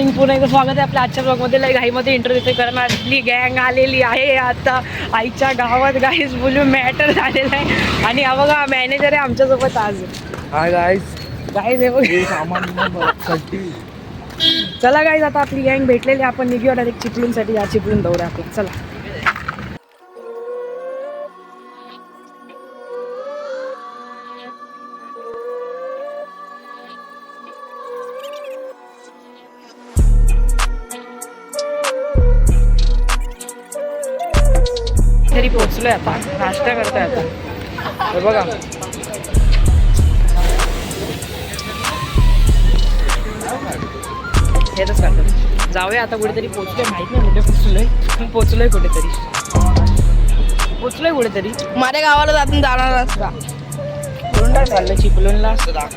Morning पुन्हा एकदा स्वागत आहे आपल्या आजच्या ब्लॉगमध्ये लय घाईमध्ये इंटरव्ह्यू करणार. आपली गँग आलेली आहे आता. आईच्या गावात गाईच बोलून मॅटर झालेला आहे. आणि हा बघा मॅनेजर आहे आमच्यासोबत आज. हाय गाईस गाईज आहे बघ. चला गाईज आता आपली गँग भेटलेली. आपण निघूया डायरेक्ट चिपळूणसाठी. या चिपळूण दौरा आपला चला. तरी पोहोचलोय आता. नाश्ता करतोय आता. हे बघा. हेच करतात जाऊया आता कुठेतरी पोहोचलोय माहीत नाही कुठे पोहोचलोय पण पोहोचलोय कुठेतरी. पोहोचलोय कुठेतरी. माझ्या गावाला जातून जाणार असता. चाललं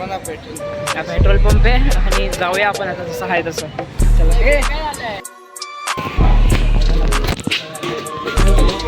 ना पेट्रोल पेट्रोल पंप आहे. आणि जाऊया आपण आता जसं आहे तसं. चला.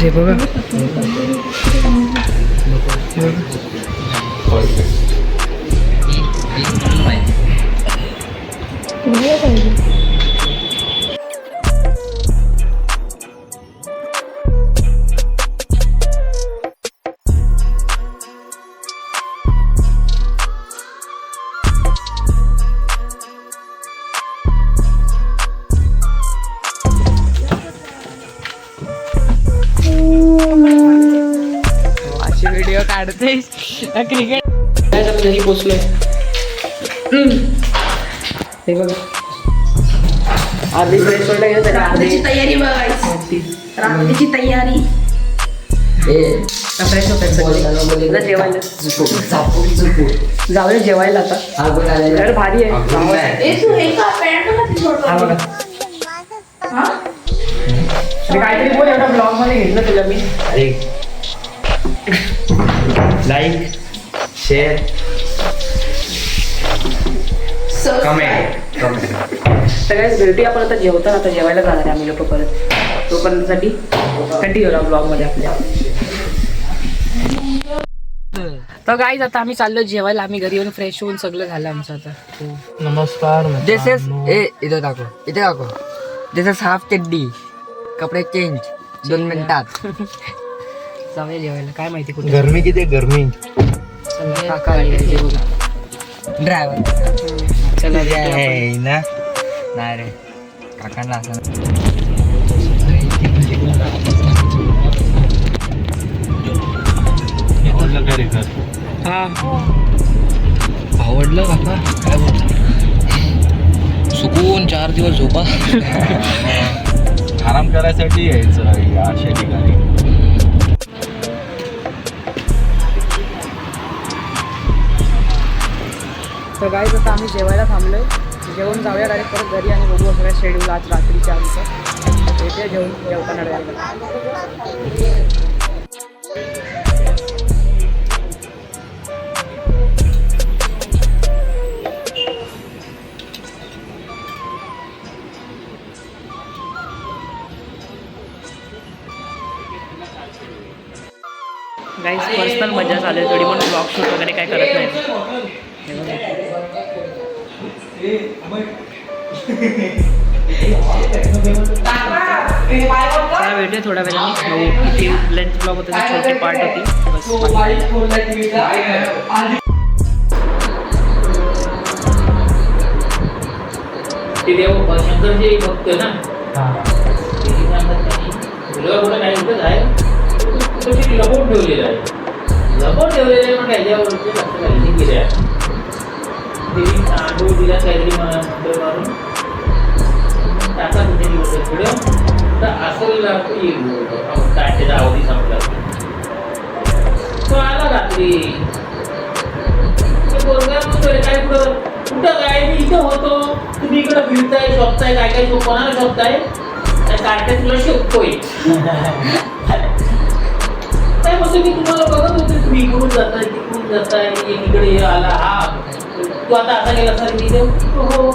beat. पाहिजे बघा काढते. क्रिकेट घरी पोचलोय. हे बघ. अर्धी फ्रेश वाटलं गेलं तर रात्रीची तयारी बघायची. रात्रीची तयारी. फ्रेश सगळे. जेवायला. जाऊया जेवायला आता. घर भारी आहे. काहीतरी बोल एवढा ब्लॉगमध्ये घेतलं तुला मी. लाईक शेअर कमेंट कमेंट सगळ्याच भेटूया आपण आता जेवताना आता जेवायला जाणार आहे आम्ही लोक परत. तोपर्यंतसाठी कंटिन्यू राहा ब्लॉगमध्ये आपल्या. तर गाईज आता आम्ही चाललो जेवायला. आम्ही घरी येऊन फ्रेश होऊन सगळं झालं आमचं आता. नमस्कार दिस इज ए इथं दाखव. इथे दाखव. दिस इज हाफ चड्डी कपडे चेंज दोन मिनिटात. जाऊया जेवायला. काय माहिती कुठे? गरमी किती? गरमी. चला, काका. ड्रायव्हर चला. ना? नाही रे. काकांना असं हा. आवडलं काका? काय बोलतो? सुकून चार दिवस झोपा. आराम करायसाठी यायचं या अशा ठिकाणी. तर गाईज आता आम्ही जेवायला थांबलोय. जेवण जाऊया डायरेक्ट परत घरी आणि बघू सगळ्या शेड्यूल आज रात्रीच्या आमचं. येते जेवण जेवताना डायरेक्ट पर्सनल मजा चालू आहे थोडी म्हणून ब्लॉग शूट वगैरे काय करत नाही. भेटूया थोड्या वेळाने किती लेंथ ब्लॉग होते छोटी पार्ट होती. बस ते देव शंकरजी भक्त ना इथंच आहे? लपवून ठेवलेलं आहे. लपवून ठेवलेलं आहे पण ह्याच्यावर ते लक्ष घालणे गेले आहे. देवी दिला काहीतरी मारून. टाका तिथे दिवस पुढं. तर असं येईल ताट्याचा आवडी संपला तो आला रात्री काय कुठं कुठं काय? मी इथं होतो. तुम्ही इकडं फिरताय शोधताय काय काय शोध कोणाला शोधताय त्या कार्ट्या तुला शोधतोय काय म्हणतो मी तुम्हाला बघत होते तुम्ही इकडून जाताय तिकडून जाताय इकडे हे आला हा. तू आता असा गेला सर मी इथे हो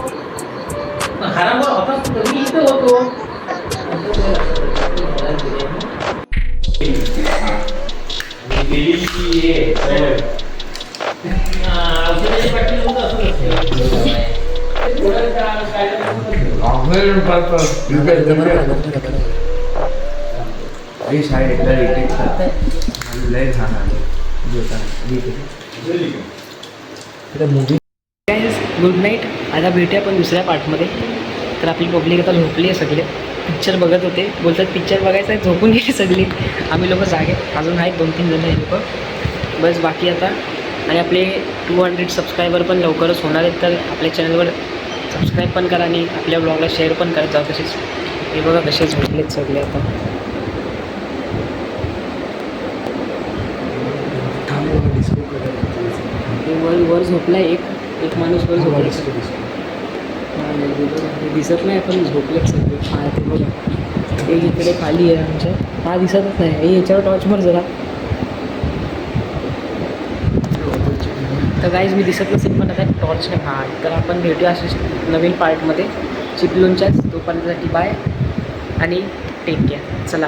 हरामवर होता. मी इथं होतो. थोडं का- काय गुड नाईट. आता भेटूया पण दुसऱ्या पार्टमध्ये. तर आपली पब्लिक आता झोपली आहे सगळे. पिक्चर बघत होते. बोलतात पिक्चर बघायचं आहे झोपून गेली सगळी. आम्ही लोक जागे. अजून आहेत दोन तीन जण हे लोक. बस बाकी आता. आणि आपले टू हंड्रेड सबस्क्रायबर पण लवकरच होणार आहेत. तर आपल्या चॅनलवर सबस्क्राईब पण करा आणि आपल्या ब्लॉगला शेअर पण करत जा तसेच. हे बघा कसे झोपलेत सगळे आता. वर वर झोपला एक. एक माणूस वर झोपला. दिसत नाही पण झोपलेत सगळे. हा ते बघा. एक इकडे खाली आहे आमच्या. हा दिसतच नाही. हे याच्यावर टॉर्च मार जरा. तर गाईज मी दिसत नसेल पण आता टॉर्च नाही. हा तर आपण भेटूया असे नवीन पार्टमध्ये चिपलूनच्याच तोपर्यंतसाठी बाय आणि टेक केअर चला.